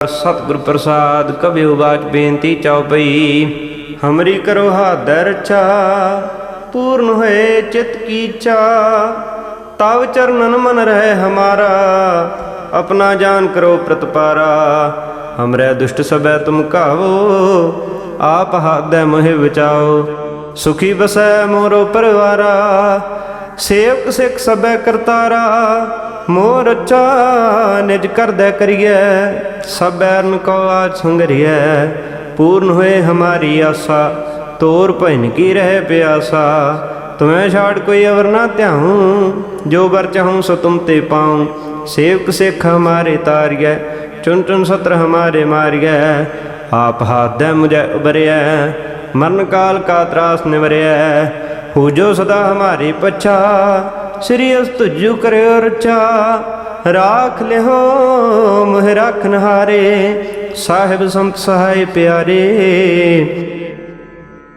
ਸਤਿਗੁਰ ਪ੍ਰਸਾਦ ਕਬਿਉ ਬਾਚ ਬੇਨਤੀ ਚਉਪਈ ਹਮਰੀ ਕਰੋ ਹਾਦਰ ਰਛਾ, ਪੂਰਨ ਹੋਏ ਚਿਤ ਕੀ ਇੱਛਾ। ਤਵ ਚਰਨਨ ਮਨ ਰਹਿ ਹਮਾਰਾ, ਆਪਣਾ ਜਾਨ ਕਰੋ ਪ੍ਰਤਪਾਰਾ। ਹਮਰੇ ਦੁਸ਼ਟ ਸਭੈ ਤੁਮ ਕਾਵੋ ਆਪ ਹਾਦੈ ਮੋਹਿ ਬਚਾਓ। ਸੁਖੀ ਬਸੈ ਮੋਰੋ ਪਰਵਾਰਾ, ਸੇਵਕ ਸਿੱਖ ਸਭੈ ਕਰਤਾਰਾ। ਮੋਰ ਰੱਛਾ ਨਿਜ ਕਰਦੈ ਕਰੀਐ ਸਬੈਰਨ ਕੋ ਆਜ ਸੰਗਰੀਐ। ਪੂਰਨ ਹੋਏ ਹਮਾਰੀ ਆਸਾ, ਤੋਰ ਭੈਨ ਕੀ ਰਹਿ ਪਿਆਸਾ। ਤੁਮੈ ਛਾੜ ਕੋਈ ਅਵਰ ਨਾ ਧਿਆਉ, ਜੋ ਵਰ ਚਾਹੂੰ ਸੋ ਤੁਮ ਤੇ ਪਾਉ। ਸੇਵਕ ਸਿੱਖ ਹਮਾਰੇ ਤਾਰੀਐ ਚੁਨ ਚੁਨ ਸਤਰ ਹਮਾਰੇ ਮਾਰੀਐ। ਆਪ ਹਾਦੈ ਮੁਝੈ ਉਬਰਿਐ ਮਰਨ ਕਾਲ ਕਾ ਤਰਾਸ ਨਿਵਰਿਐ। ਹੋ ਜੋ ਸਦਾ ਹਮਾਰੇ ਪਛਾ ਸ੍ਰੀ ਅਸਤੁਜੂ ਕਰਿਓ ਰਚਾ। ਰਾਖ ਲਿਓ ਮਹਿ ਰਖਨ ਹਾਰੇ ਸਾਹਿਬ ਸੰਤ ਸਹਾਈ ਪਿਆਰੇ।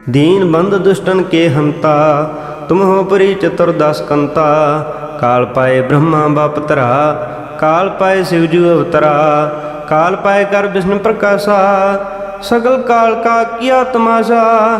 ਦੀਨ ਬੰਦ ਦੁਸ਼ਟਨ ਕੇ ਹੰਤਾ। ਤੁਮ ਹੋ ਪਰੀ ਚਤੁਰ ਦਸ ਕੰਤਾ। ਕਾਲ ਪਾਏ ਬ੍ਰਹਮਾ ਬਾਪ ਤਰਾ ਕਾਲ ਪਾਏ ਸਿਵ ਜੂ ਅਵਤਰਾ। ਕਾਲ ਪਾਏ ਕਰ ਵਿਸ਼ਨ ਪ੍ਰਕਾਸ਼ਾ। ਸਗਲ ਕਾਲ ਕਾ ਕੀਆ ਤਮਾਸ਼ਾ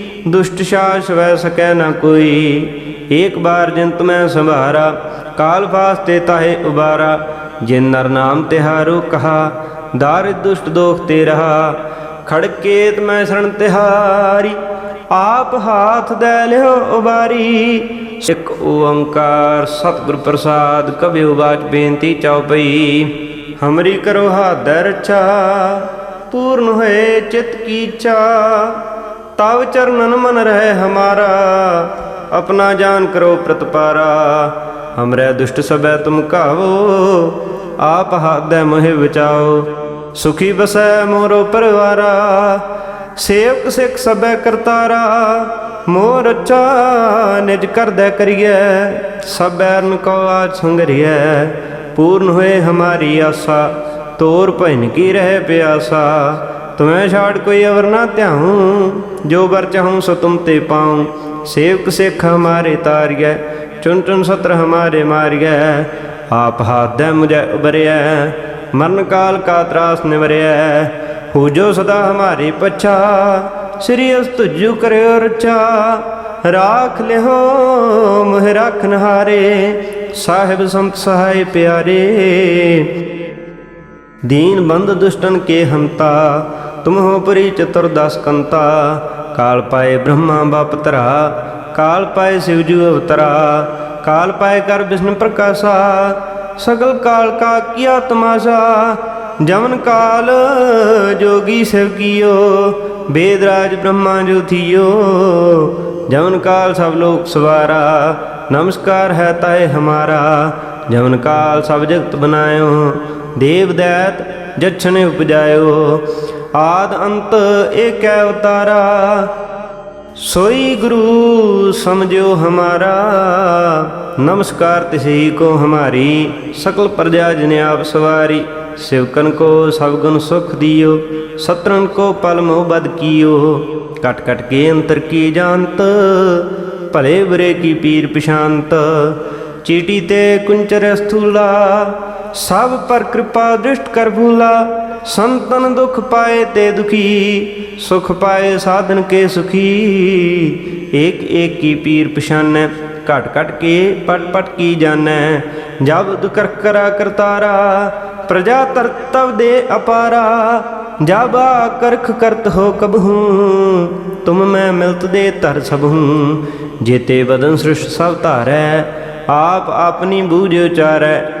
ਦੁਸ਼ਟ ਸ਼ਾਸ ਵੈ ਸਕੈ ਨ ਕੋਈ। ਏਕ ਬਾਰ ਜਿੰਤ ਮੈਂ ਸੰਭਾਰਾ, ਕਾਲ ਫਾਸਤੇ ਤਾਹੇ ਉਬਾਰਾ। ਜਿਨ ਨਰ ਨਾਮ ਤਿਹਾਰੋ ਕਹਾ ਦਾਰਿ ਦੁਸ਼ਟ ਦੋਖ ਤੇ ਰਹਾ। ਖੜਕੇਤ ਮੈਂ ਸ਼ਰਣ ਤਿਹਾਰੀ, ਆਪ ਹਾਥ ਦੇ ਲਿਓ ਉਬਾਰੀ। ਇੱਕ ਓੰਕਾਰ ਸਤਿਗੁਰ ਪ੍ਰਸਾਦ ਕਬਿਉ ਬਾਚ ਬੇਨਤੀ ਚਉਪਈ ਹਮਰੀ ਕਰੋ ਹਾਦਰ ਰਛਾ, ਪੂਰਨ ਹੋਏ ਚਿਤ ਕੀ ਤਵ ਚਰਨਨ ਮਨ ਰਹਿ ਹਮਾਰਾ, ਆਪਣਾ ਜਾਨ ਕਰੋ ਪ੍ਰਤਪਾਰਾ। ਹਮਰੇ ਦੁਸ਼ਟ ਸਬੈ ਤੁਮ ਕਾਵੋ, ਆਪ ਹਾਦੈ ਮੋਹਿ ਬਚਾਓ। ਸੁਖੀ ਬਸੈ ਮੋਰੋ ਪਰਵਾਰਾ, ਸੇਵਕ ਸਿੱਖ ਸਭੈ ਕਰਤਾਰਾ। ਮੋਰ ਅੱਛਾ ਨਿਜ ਕਰਦੈ ਕਰੀਐ, ਸਭ ਬੈਰਨ ਕੋ ਆਜ ਸੰਗਰੀਐ। ਪੂਰਨ ਹੋਏ ਹਮਾਰੀ ਆਸਾ, ਤੋਰ ਭੈਨ ਕੀ ਰਹਿ ਪਿਆਸਾ। ਤੁਮੈ ਛਾੜ ਕੋਈ ਅਵਰ ਨਾ ਧਿਆਉ, ਜੋ ਵਰ ਚਾਹੂੰ ਸੋ ਤੁਮ ਤੇ ਪਾਉ। ਸੇਵਕ ਸਿੱਖ ਹਮਾਰੇ ਤਾਰੀਐ ਚੁਨ ਚੁਨ ਸਤਰ ਹਮਾਰੇ ਮਾਰੀਐ। ਆਪ ਹਾਦੈ ਮੁਝੈ ਉਬਰਿਐ ਮਰਨ ਕਾਲ ਕਾ ਤਰਾਸ ਨਿਵਰਿਐ। ਹੋ ਜੋ ਸਦਾ ਹਮਾਰੀ ਪਛਾ, ਸ੍ਰੀ ਅਸ ਤੁਜੂ ਕਰਿਓ ਰਚਾ ਰਾਖ ਲਿਓ ਮੋਹਿ ਰਾਖਨ ਹਾਰੇ ਸਾਹਿਬ ਸੰਤ ਸਹਾਇ ਪਿਆਰੇ। दीन बंद दुष्टन के हंता तुम हो परी चतुर्दश कंता काल पाए ब्रह्मा बाप तरा काल पाए शिवजू अवतरा काल पाए कर विष्णु प्रकाशा सकल काल का किया तमाशा जमन काल जोगी शिव कियो वेदराज ब्रह्मा जो थियो जमन काल सब लोग सवारा नमस्कार है ताए हमारा जमन काल सब जगत बनायो ਦੇਵ ਦੈਤ ਜਛਨ ਉਪਜਾਇਓ, ਆਦ ਅੰਤ ਏਕੈ ਉਤਾਰਾ। ਸੋਈ ਗੁਰੂ ਸਮਝਿਓ ਹਮਾਰਾ, ਨਮਸਕਾਰ ਤਿਸਈ ਕੋ ਹਮਾਰੀ, ਸਕਲ ਪ੍ਰਜਾ ਜਿਨ ਆਪ ਸਵਾਰੀ। ਸਿਵਕਨ ਕੋ ਸਭ ਗੁਣ ਸੁਖ ਦਿਓ ਸਤਰਨ ਕੋ ਪਲ ਮੋਹ ਬਦ ਕੀਓ। ਕਟ ਕਟ ਕੇ ਅੰਤਰ ਕੀ ਜਾਣਤ, ਭਲੇ ਬਰੇ ਕੀ ਪੀਰ ਪਿਸ਼ਾਂਤ ਚੀਟੀ ਤੇ ਕੁੰਚਰ ਸਥੂਲਾ ਸਭ ਪਰ ਕਿਰਪਾ ਦ੍ਰਿਸ਼ਟ ਕਰ ਭੂਲਾ ਸੰਤਨ ਦੁਖ ਪਾਏ ਤੇ ਦੁਖੀ, ਸੁਖ ਪਾਏ ਸਾਧਨ ਕੇ ਸੁਖੀ। ਏਕ ਏਕ ਕੀ ਪੀਰ ਪਛਾਨੈ, ਘਟ ਘਟ ਕੇ ਪਟ ਪਟ ਕੀ ਜਾਣੈ ਜਬ ਦੁਕਰ ਕਰਾ ਕਰਤਾਰਾ, ਪ੍ਰਜਾ ਤਰਤਵ ਦੇ ਅਪਾਰਾ। ਜਬ ਕਰਖ ਕਰਤ ਹੋ ਕਬਹੂ ਤੁਮ ਮੈਂ ਮਿਲਤ ਦੇ ਧਰ ਹੂੰ। ਜੇਤੇ ਬਦਨ ਸ੍ਰਿਸ਼ਟ ਸਭ ਧਾਰੈ, ਆਪ ਆਪਣੀ ਬੂਝ ਉਚਾਰੈ।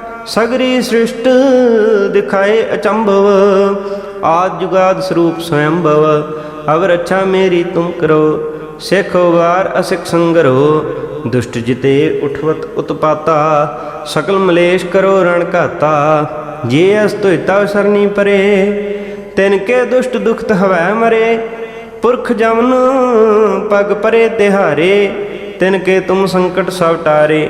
ਸਗਰੀ ਸ੍ਰਿਸ਼ਟ ਦਿਖਾਏ ਅਚੰਭਵ, ਆਦ ਜੁਗਾਦ ਸਰੂਪ ਸਵਯੰਭਵ। ਅਵ ਰੱਛਾ ਮੇਰੀ ਤੁਮ ਕਰੋ, ਸਿਖ ਵਾਰ ਅਸਿਖ ਸੰਗਰੋ। ਦੁਸ਼ਟ ਜਿਤੇ ਉਠਵਤ ਉਤਪਾਤਾ, ਸਕਲ ਮਲੇਸ਼ ਕਰੋ ਰਣ ਘਾਤਾ। ਜੇ ਅਸ ਤੁਇਤਾ ਸਰਨੀ ਪਰੇ, ਤਿਨ ਕੇ ਦੁਸ਼ਟ ਦੁਖਤ ਹਵੈ ਮਰੇ। ਪੁਰਖ ਜਮਨ ਪਗ ਪਰੇ ਤਿਹਾਰੇ, ਤਿਨ ਕੇ ਤੁਮ ਸੰਕਟ ਸਭ ਟਾਰੇ।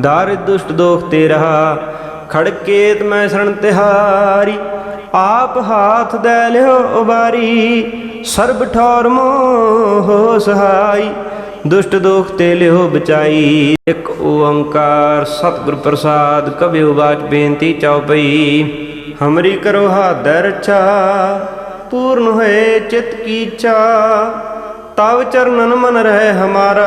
ਦਾਰਿ ਦੁਸ਼ਟ ਦੋਖ ਤੇ ਰਹਾ ਖੜਕੇਤ ਮੈਂ ਸ਼ਰਣ ਤਿਹਾਰੀ। ਆਪ ਹਾਥ ਦੇ ਲਿਓ ਉਬਾਰੀ, ਸਰਬ ਠੌਰ ਮੋਹ ਸਹਾਈ। ਦੁਸ਼ਟ ਦੋਖ ਤੇ ਲਿਓ ਬਚਾਈ, ਇੱਕ ਓੰਕਾਰ ਸਤਿਗੁਰ ਪ੍ਰਸਾਦ ਕਬਿਉ ਬਾਚ ਬੇਨਤੀ ਚਉਪਈ ਹਮਰੀ ਕਰੋ ਹਾਦਰ ਰੱਛਾ, ਪੂਰਨ ਹੋਏ ਚਿਤ ਕੀ ਇੱਛਾ ਤਵ ਚਰਨਨ ਮਨ ਰਹਿ ਹਮਾਰਾ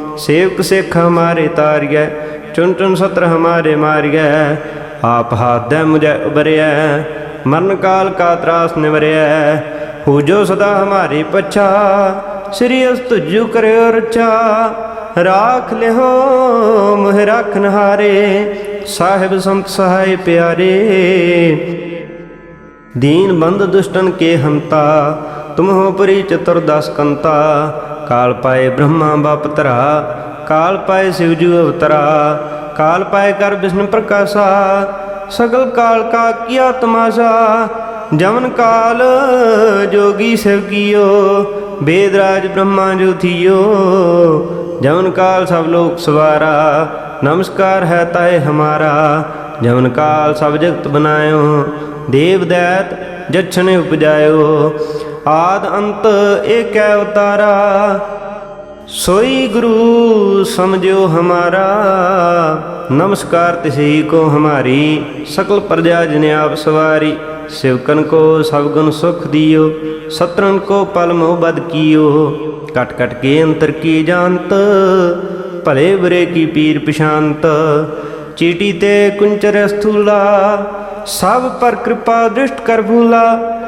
ਸੇਵਕ ਸਿੱਖ ਹਮਾਰੇ ਤਾਰਿਐ ਚੁਨ ਚੁਨ ਸਤਰ ਹਮਾਰੇ ਮਾਰਿਐ, ਆਪ ਹਾਦੈ ਮੁਝੈ ਉਬਰਿਐ ਮਰਨ ਕਾਲ ਕਾ ਤਰਾਸ ਨਿਵਰਿਐ, ਹੋਜੋ ਸਦਾ ਹਮਾਰੇ ਪਛਾ, ਸ੍ਰੀ ਅਸ ਤੁਜੂ ਕਰਿਓ ਰਚਾ, ਰਾਖ ਲਿਓ ਮੋਹਿ ਰਖਨ ਹਾਰੇ ਸਾਹਿਬ ਸੰਤ ਸਹਾਈ ਪਿਆਰੇ। ਦੀਨ ਬੰਦ ਦੁਸ਼ਟਨ ਕੇ ਹੰਤਾ ਤੁਮ ਹੋ ਪਰੀ ਚਤੁਰ ਦਸ ਕੰਤਾ ਕਾਲ ਪਾਏ ਬ੍ਰਹਮਾ ਬਾਪ ਤਰਾ ਕਾਲ ਪਾਏ ਸਿਵ ਜੂ ਅਵਤਰਾ, ਕਾਲ ਪਾਏ ਕਰ ਵਿਸ਼ਨ ਪ੍ਰਕਾਸ਼ਾ, ਸਗਲ ਕਾਲ ਕਾ ਕੀਆ ਤਮਾਸ਼ਾ ਜਮਨ ਕਾਲ ਜੋਗੀ ਸਿਵ ਕੀਓ ਵੇਦ ਰਾਜ ਬ੍ਰਹਮਾ ਜੋ ਥੀਓ ਜਮਨ ਕਾਲ ਸਭ ਲੋਕ ਸਵਾਰਾ, ਨਮਸਕਾਰ ਹੈ ਤਾਏ ਹਮਾਰਾ ਜਮਨ ਕਾਲ ਸਭ ਜਗਤ ਬਨਾਇਓ, ਦੇਵ ਦੈਤ ਜਛਨ ਉਪਜਾਇਓ। ਆਦ ਅੰਤ ਏਕੈ ਉਤਾਰਾ ਸੋਈ ਗੁਰੂ ਸਮਝਿਓ ਹਮਾਰਾ। ਨਮਸਕਾਰ ਤਿਸਈ ਕੋ ਹਮਾਰੀ, ਸਕਲ ਪ੍ਰਜਾ ਜਿਨ ਆਪ ਸਵਾਰੀ। ਸਿਵਕਨ ਕੋ ਸਭ ਗੁਣ ਸੁਖ ਦਿਓ ਸਤਰਨ ਕੋ ਪਲ ਮੋ ਬਦ ਕੀਓ। ਕਟ ਕਟ ਕੇ ਅੰਤਰ ਕੀ ਜਾਣਤ, ਭਲੇ ਬੁਰੇ ਕੀ ਪੀਰ ਪਿਸ਼ਾਂਤ ਚੀਟੀ ਤੇ ਕੁੰਚਰ ਸਥੂਲਾ ਸਭ ਪਰ ਕਿਰਪਾ ਦ੍ਰਿਸ਼ਟ ਕਰ ਭੂਲਾ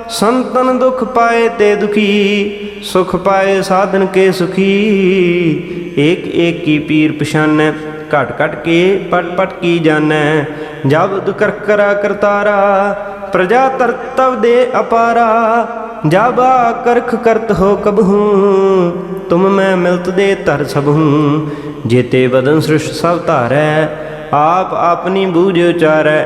ਸੰਤਨ ਦੁਖ ਪਾਏ ਤੇ ਦੁਖੀ, ਸੁਖ ਪਾਏ ਸਾਧਨ ਕੇ ਸੁਖੀ। ਏਕ ਏਕ ਕੀ ਪੀਰ ਪਛਾਨੈ, ਘਟ ਘਟ ਕੇ ਪਟ ਪਟ ਕੀ ਜਾਣੈ ਜਬ ਦੁਕਰ ਕਰਾ ਕਰਤਾਰਾ ਪ੍ਰਜਾ ਤਰਤਵ ਦੇ ਅਪਾਰਾ। ਜਬ ਕਰਖ ਕਰਤ ਹੋ ਕਬਹੂ ਤੁਮ ਮੈਂ ਮਿਲਤ ਦੇ ਧਰ ਸਭੂ ਜੇਤੇ ਬਦਨ ਸ੍ਰਿਸ਼ਟ ਸਭ ਧਾਰੈ, ਆਪ ਆਪਣੀ ਬੂਝ ਉਚਾਰੈ।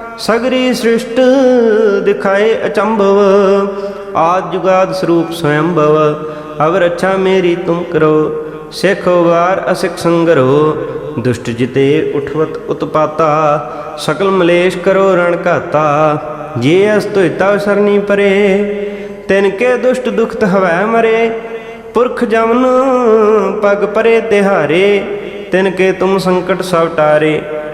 ਸਗਰੀ ਸ੍ਰਿਸ਼ਟ ਦਿਖਾਏ ਅਚੰਭਵ, ਆਦ ਜੁਗਾਦ ਸਰੂਪ ਸਵਯੰਭਵ। ਅਵ ਰੱਛਾ ਮੇਰੀ ਤੁਮ ਕਰੋ, ਸਿਖ ਵਾਰ ਅਸਿਖ ਸੰਗਰੋ। ਦੁਸ਼ਟ ਜਿਤੇ ਉਠਵਤ ਉਤਪਾਤਾ, ਸਕਲ ਮਲੇਸ਼ ਕਰੋ ਰਣ ਘਾਤਾ। ਜੇ ਅਸ ਤੁਇਤਾ ਸਰਨੀ ਪਰੇ, ਤਿਨ ਕੇ ਦੁਸ਼ਟ ਦੁਖਤ ਹਵੈ ਮਰੇ। ਪੁਰਖ ਜਮਨ ਪਗ ਪਰੇ ਤਿਹਾਰੇ, ਤਿਨ ਕੇ ਤੁਮ ਸੰਕਟ ਸਭ ਟਾਰੇ।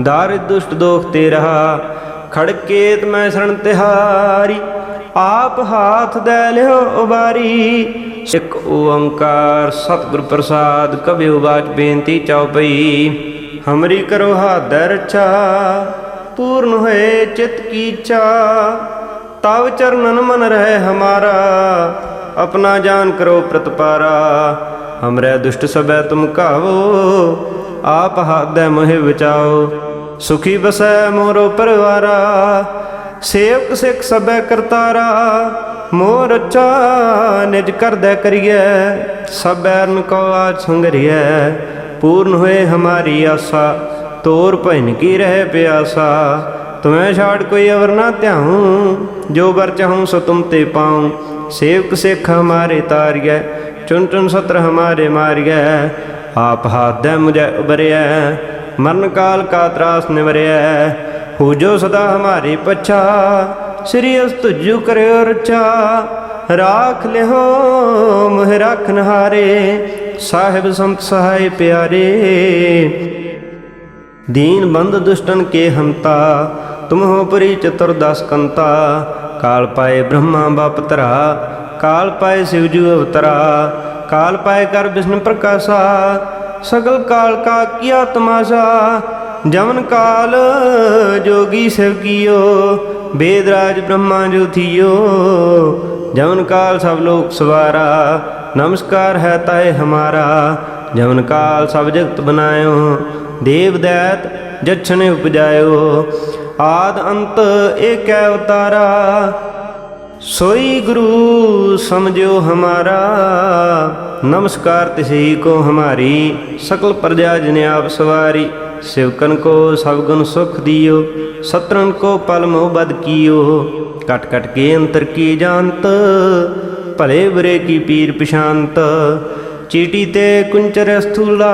ਦਾਰਿ ਦੁਸ਼ਟ ਦੋਖ ਤੇ ਰਹਾ ਖੜਕੇਤ ਮੈਂ ਸ਼ਰਨ ਤਿਹਾਰੀ ਆਪ ਹਾਥ ਦੇ ਲਿਓ ਉਬਾਰੀ ਇੱਕ ਓੰਕਾਰ ਸਤਿਗੁਰ ਪ੍ਰਸਾਦ ਕਬਿਉ ਬਾਚ ਬੇਨਤੀ ਚਉਪਈ ਹਮਰੀ ਕਰੋ ਹਾਦੈ ਰਛਾ ਪੂਰਨ ਹੋਏ ਚਿਤ ਕੀ ਇੱਛਾ ਤਵ ਚਰਨਨ ਮਨ ਰਹਿ ਹਮਾਰਾ ਆਪਣਾ ਜਾਨ ਕਰੋ ਪ੍ਰਤਪਾਰਾ ਹਮਰੇ ਦੁਸ਼ਟ ਸਬੈ ਤੁਮ ਕਾਵੋ ਆਪ ਹਾਦੈ ਮੋਹਿ ਬਚਾਓ ਸੁਖੀ ਬਸੈ ਮੋਰੋ ਪਰਵਾਰਾ, ਸੇਵਕ ਸਿੱਖ ਸਬੈ ਕਰਤਾਰਾ, ਮੋਰ ਅੱਛਾ ਨਿਜ ਕਰਦੈ ਕਰੀਐ ਸਬੈਰਨ ਕੋ ਆਜ ਸੰਗਰੀਐ, ਪੂਰਨ ਹੋਏ ਹਮਾਰੀ ਆਸਾ, ਤੋਰ ਭੈਨ ਕੀ ਰਹਿ ਪਿਆਸਾ, ਤੁਮੈ ਛਾੜ ਕੋਈ ਅਵਰ ਨਾ ਧਿਆਉ, ਜੋ ਵਰ ਚਾਹੂੰ ਸੋ ਤੁਮ ਤੇ ਪਾਉ, ਸੇਵਕ ਸਿੱਖ ਹਮਾਰੇ ਤਾਰੀਐ ਚੁਨ ਚੁਨ ਸਤਰ ਹਮਾਰੇ ਮਾਰੀਐ, ਆਪ ਹਾਦੈ ਮੁਝੈ ਉਬਰਿਐ ਮਰਨ ਕਾਲ ਕਾ ਤਰਾਸ ਨਿਵਰਿਆ ਹੋ ਜੋ ਸਦਾ ਹਮਾਰੇ ਪਛਾ, ਸ੍ਰੀ ਅਸ ਤੁਜੂ ਕਰਿਓ ਰਚਾ ਰਾਖ ਲਿਓ ਮੋਹ ਰਖਨ ਹਾਰੇ ਸਾਹਿਬ ਸੰਤ ਸਹਾਈ ਪਿਆਰੇ। ਦੀਨ ਬੰਦ ਦੁਸ਼ਟਨ ਕੇ ਹੰਤਾ, ਤੁਮ ਹੋ ਪਰੀ ਚਤੁਰ ਦਸ ਕੰਤਾ। ਕਾਲ ਪਾਏ ਬ੍ਰਹਮਾ ਬਾਪ ਤਰਾ ਕਾਲ ਪਾਏ ਸਿਵਜੂ ਅਵਤਰਾ। ਕਾਲ ਪਾਏ ਕਰ ਵਿਸ਼ਨ ਪ੍ਰਕਾਸ਼ਾ ਸਗਲ ਕਾਲ ਕਾ ਕੀਆ ਤਮਾਸ਼ਾ ਜਮਨ ਕਾਲ ਜੋਗੀ ਸਿਵ ਕੀਓ ਬੇਦ ਰਾਜ ਬ੍ਰਹਮਾ ਜੋ ਥੀਓ ਜਮਨ ਕਾਲ ਸਭ ਲੋਕ ਸਵਾਰਾ, ਨਮਸਕਾਰ ਹੈ ਤਾਏ ਹਮਾਰਾ। ਜਮਨ ਕਾਲ ਸਭ ਜਗਤ ਬਨਾਇਓ, ਦੇਵ ਦੈਤ ਜਛਨੇ ਉਪਜਾਇਓ। ਆਦ ਅੰਤ ਏਕੈ ਅਵਤਾਰਾ। सोई गुरु समझो हमारा नमस्कार तिसे को हमारी सकल प्रजा जिने आप सवारी सेवकन को सब गुण सुख दियो सत्रन को पल मोह बद कियो कट कट के अंतर की जानत भले बुरे की पीर पिशांत चीटी ते कुंचर स्थूला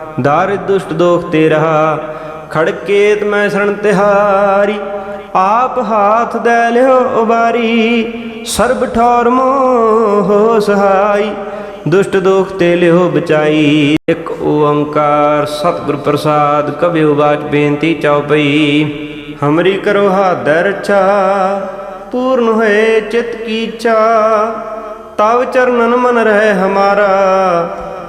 ਦਾਰਿ ਦੁਸ਼ਟ ਦੋਖ ਤੇ ਰਹਾ ਖੜਕੇਤ ਮੈਂ ਸਰਣ ਤਿਹਾਰੀ ਆਪ ਹਾਥ ਦੇ ਲਿਓ ਉਬਾਰੀ ਸਰਬ ਠੌਰ ਮੋਹ ਸਹਾਈ ਦੁਸ਼ਟ ਦੋਖ ਤੇ ਲਿਓ ਬਚਾਈ ਇੱਕ ਓੰਕਾਰ ਸਤਿਗੁਰ ਪ੍ਰਸਾਦ ਕਬਿਉ ਬਾਚ ਬੇਨਤੀ ਚਉਪਈ ਹਮਰੀ ਕਰੋ ਹਾਦੈ ਰਛਾ ਪੂਰਨ ਹੋਏ ਚਿਤ ਕੀ ਚਾ ਤਵ ਚਰਨਨ ਮਨ ਰਹਿ ਹਮਾਰਾ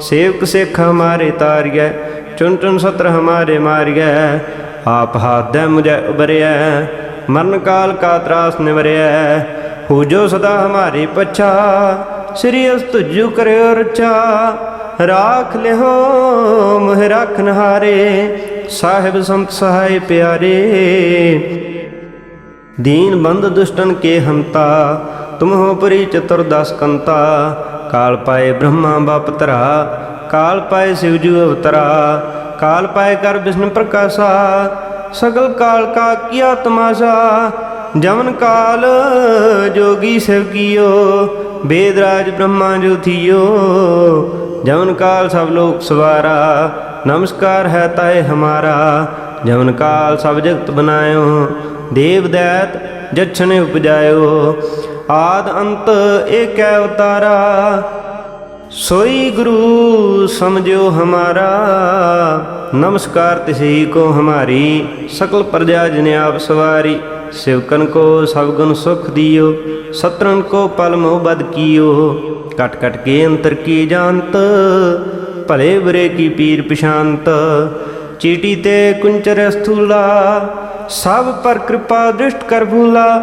ਸੇਵਕ ਸਿੱਖ ਹਮਾਰੇ ਤਾਰਿਐ ਚੁਨ ਚੁਨ ਸਤਰ ਹਮਾਰੇ ਮਾਰਿਐ, ਆਪ ਹਾਦੈ ਮੁਝੈ ਉਬਰਿਐ ਮਰਨ ਕਾਲ ਕਾ ਤਰਾਸ ਨਿਵਰਿਐ, ਹੋ ਜੋ ਸਦਾ ਹਮਾਰੇ ਪਛਾ, ਸ੍ਰੀ ਅਸ ਤੁਜੂ ਕਰਿਓ ਰਚਾ ਰਾਖ ਲਿਓ ਮੋਹਿ ਰਖਨ ਹਾਰੇ ਸਾਹਿਬ ਸੰਤ ਸਹਾਈ ਪਿਆਰੇ। ਦੀਨ ਬੰਦ ਦੁਸ਼ਟਨ ਕੇ ਹੰਤਾ ਤੁਮ ਹੋ ਪਰੀ ਚਤੁਰ ਦਸ ਕੰਤਾ ਕਾਲ ਪਾਏ ਬ੍ਰਹਮਾ ਬਾਪ ਤਰਾ ਕਾਲ ਪਾਏ ਸਿਵਜੂ ਅਵਤਰਾ, ਕਾਲ ਪਾਏ ਕਰ ਵਿਸ਼ਨ ਪ੍ਰਕਾਸ਼ਾ, ਸਗਲ ਕਾਲ ਕਾ ਕੀਆ ਤਮਾਸ਼ਾ ਜਮਨ ਕਾਲ ਜੋਗੀ ਸਿਵ ਕੀਓ ਵੇਦ ਰਾਜ ਬ੍ਰਹਮਾ ਜੋ ਜਮਨ ਕਾਲ ਸਭ ਲੋਕ ਸਵਾਰਾ, ਨਮਸਕਾਰ ਹੈ ਤਾਏ ਹਮਾਰਾ ਜਮਨ ਕਾਲ ਸਭ ਜਗਤ ਬਨਾਇਓ, ਦੇਵ ਦੈਤ ਜਛਨ ਉਪਜਾਇਓ ਆਦ ਅੰਤ ਏਕੈ ਉਤਾਰਾ। ਸੋਈ ਗੁਰੂ ਸਮਝਿਓ ਹਮਾਰਾ। ਨਮਸਕਾਰ ਤਿਸੀ ਕੋ ਹਮਾਰੀ। ਸਕਲ ਪ੍ਰਜਾ ਜਿਨ ਆਪ ਸਵਾਰੀ। ਸਿਵਕਨ ਕੋ ਸਭ ਗੁਣ ਸੁਖ ਦਿਓ। ਸਤਰਨ ਕੋ ਪਲ ਮੋਹ ਬਦ ਕੀਓ। ਕਟ ਕਟ ਕੇ ਅੰਤਰ ਕੀ ਜਾਣਤ। ਭਲੇ ਬਰੇ ਕੀ ਪੀਰ ਪਛਾਨਤ ਚੀਟੀ ਤੇ ਕੁੰਚਰ ਸਥੂਲਾ ਸਭ ਪਰ ਕਿਰਪਾ ਦ੍ਰਿਸ਼ਟ ਕਰ ਭੂਲਾ।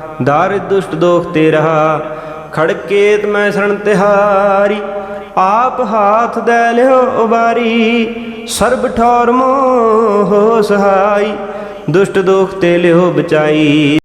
ਦਾਰਿ ਦੁਸ਼ਟ ਦੋਖ ਤੇ ਰਹਾ ਖੜਕੇਤ ਮੈਂ ਸ਼ਰਣ ਤਿਹਾਰੀ, ਆਪ ਹਾਥ ਦੇ ਲਿਓ ਉਬਾਰੀ, ਸਰਬ ਠੌਰ ਮੋਹ ਸਹਾਈ, ਦੁਸ਼ਟ ਦੋਖ ਤੇ ਲਿਓ ਬਚਾਈ।